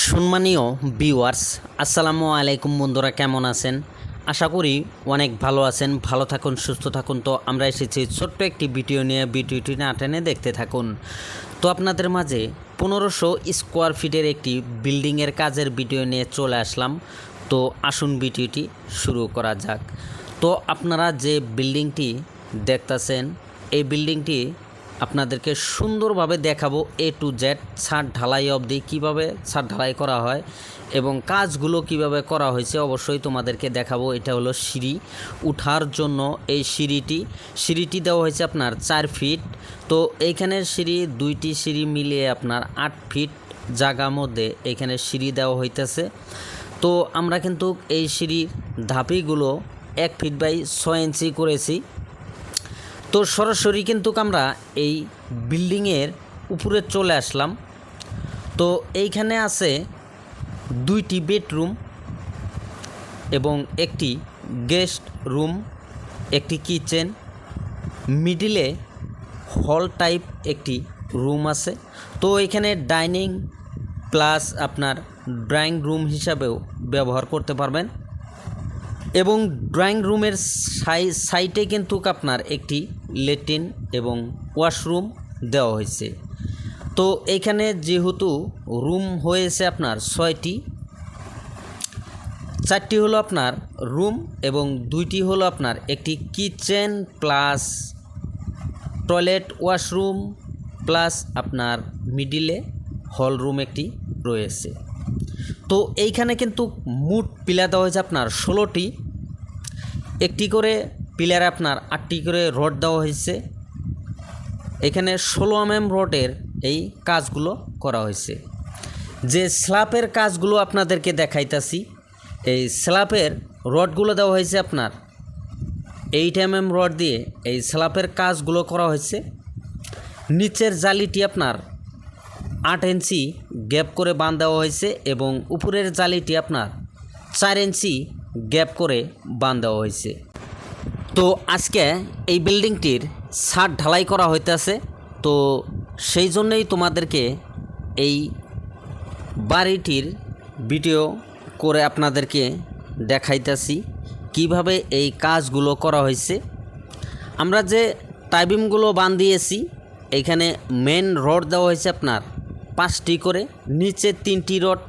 সম্মানীয় ভিউয়ার্স আসসালামু আলাইকুম বন্ধুরা, কেমন আছেন? আশা করি অনেক ভালো আছেন, ভালো থাকুন, সুস্থ থাকুন। তো আমরা এসেছি ছোট্ট একটি ভিডিও নিয়ে, ভিডিওটি না টেনে দেখতে থাকুন। তো আপনাদের মাঝে পনেরোশো স্কোয়ার ফিটের একটি বিল্ডিংয়ের কাজের ভিডিও নিয়ে চলে আসলাম। তো আসুন ভিডিওটি শুরু করা যাক। তো আপনারা যে বিল্ডিংটি দেখতেছেন, এই বিল্ডিংটি আপনাদেরকে সুন্দরভাবে দেখাবো এ টু জেড ছাদ ঢালাই অবধি কীভাবে ছাদ ঢালাই করা হয় এবং কাজগুলো কীভাবে করা হয়েছে অবশ্যই তোমাদেরকে দেখাবো। এটা হলো সিঁড়ি উঠার জন্য এই সিঁড়িটি। সিঁড়িটি দেওয়া হয়েছে আপনার চার ফিট। তো এইখানে সিঁড়ি, দুইটি সিঁড়ি মিলিয়ে আপনার আট ফিট জায়গা মধ্যে এখানে সিঁড়ি দেওয়া হইতেছে। তো আমরা কিন্তু এই সিঁড়ির ধাপিগুলো এক ফিট বাই ছয় ইঞ্চি করেছি। তো সরাসরি কিন্তু আমরা এই বিল্ডিংয়ের উপরে চলে আসলাম। তো এইখানে আছে দুইটি বেডরুম এবং একটি গেস্ট রুম, একটি কিচেন। মিডিলে হল টাইপ একটি রুম আছে। তো এখানে ডাইনিং প্লাস আপনার ড্রয়িং রুম হিসাবেও ব্যবহার করতে পারবেন। এবং ড্রয়িং রুমের সাই সাইটে কিন্তু আপনার একটি লেট্রিন এবং ওয়াশরুম দেওয়া হয়েছে। তো এইখানে যেহেতু রুম হয়েছে আপনার ছয়টি, চারটি হলো আপনার রুম এবং দুইটি হলো আপনার একটি kitchen plus toilet washroom plus আপনার মিডিলে হল রুম একটি রয়েছে। তো এইখানে কিন্তু মুট পিলার দেওয়া হয়েছে আপনার ষোলোটি। একটি করে পিলারে আপনার আটটি করে রড দেওয়া হয়েছে। এখানে ষোলো এম এম রডের এই কাজগুলো করা হয়েছে। যে স্ল্যাপের কাজগুলো আপনাদেরকে দেখাইতাছি, এই স্ল্যাপের রডগুলো দেওয়া হয়েছে আপনার এইট এম এম রড দিয়ে এই স্ল্যাপের কাজগুলো করা হয়েছে। নিচের জালিটি আপনার আট ইঞ্চি গ্যাপ করে বাঁধ দেওয়া হয়েছে এবং উপরের জালিটি আপনার চার ইঞ্চি গ্যাপ করে বাঁধ দেওয়া হয়েছে। তো আজকে এই বিল্ডিংটির ছাদ ঢালাই করা হইতেছে। তো সেই জন্যই তোমাদেরকে এই বাড়িটির ভিডিও করে আপনাদেরকে দেখাইতেছি, কীভাবে এই কাজগুলো করা হয়েছে আমরা যে টাইবিমগুলো বান্ধিয়েছি এইখানে মেন রড দেওয়া হয়েছে আপনার পাঁচটি করে, নিচে তিনটি রড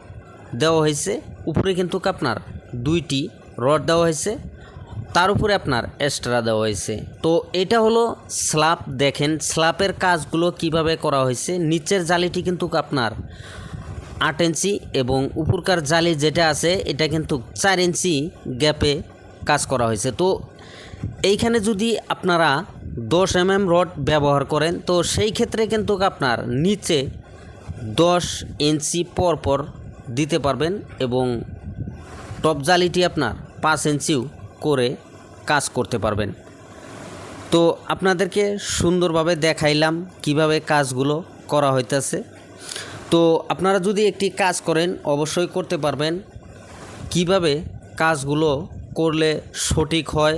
দেওয়া হয়েছে উপরে কিন্তু আপনার দুইটি রড দেওয়া হয়েছে তার উপরে আপনার এক্সট্রা দেওয়া হয়েছে। তো এটা হলো স্ল্যাব দেখেন স্ল্যাবের কাজগুলো কীভাবে করা হয়েছে। নিচের জালিটি কিন্তু আপনার আট ইঞ্চি এবং উপরকার জালি যেটা আছে, এটা কিন্তু চার ইঞ্চি গ্যাপে কাজ করা হয়েছে। তো এইখানে যদি আপনারা দশ এম এম রড ব্যবহার করেন, তো সেই ক্ষেত্রে কিন্তু আপনার নিচে দশ ইঞ্চি পর পর দিতে পারবেন এবং টপ জালিটি আপনার পাঁচ ইঞ্চিও করে কাজ করতে পারবেন। তো আপনাদেরকে সুন্দরভাবে দেখাইলাম কীভাবে কাজগুলো করা হইতেছে। তো আপনারা যদি একটি কাজ করেন, অবশ্যই করতে পারবেন। কীভাবে কাজগুলো করলে সঠিক হয়,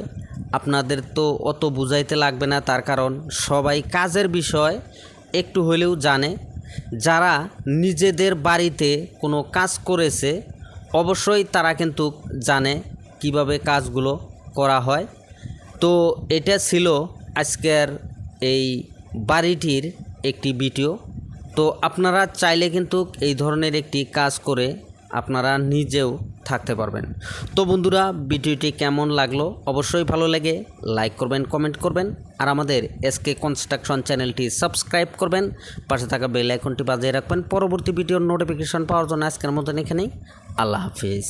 আপনাদের তো অত বুঝাইতে লাগবে না, তার কারণ সবাই কাজের বিষয় একটু হলেও জানে। যারা নিজেদের বাড়িতে কোনো কাজ করেছে, অবশ্যই তারা কিন্তু জানে। কীভাবে কাজগুলো করা হয়। তো এটা ছিল আজকের এই বাড়িটির একটি ভিডিও। তো আপনারা চাইলে কিন্তু এই ধরনের একটি কাজ করে আপনারা নিজেও থাকতে পারবেন। তো বন্ধুরা, ভিডিওটি কেমন লাগল? অবশ্যই ভালো লাগে। লাইক করবেন, কমেন্ট করবেন। আর আমাদের এসকে কনস্ট্রাকশন চ্যানেলটি সাবস্ক্রাইব করবেন। পাশে থাকা বেল আইকনটি বাজিয়ে রাখবেন। পরবর্তী ভিডিওর নোটিফিকেশন পাওয়ার জন্য আজকের মতন এখানেই। আল্লাহ হাফিজ।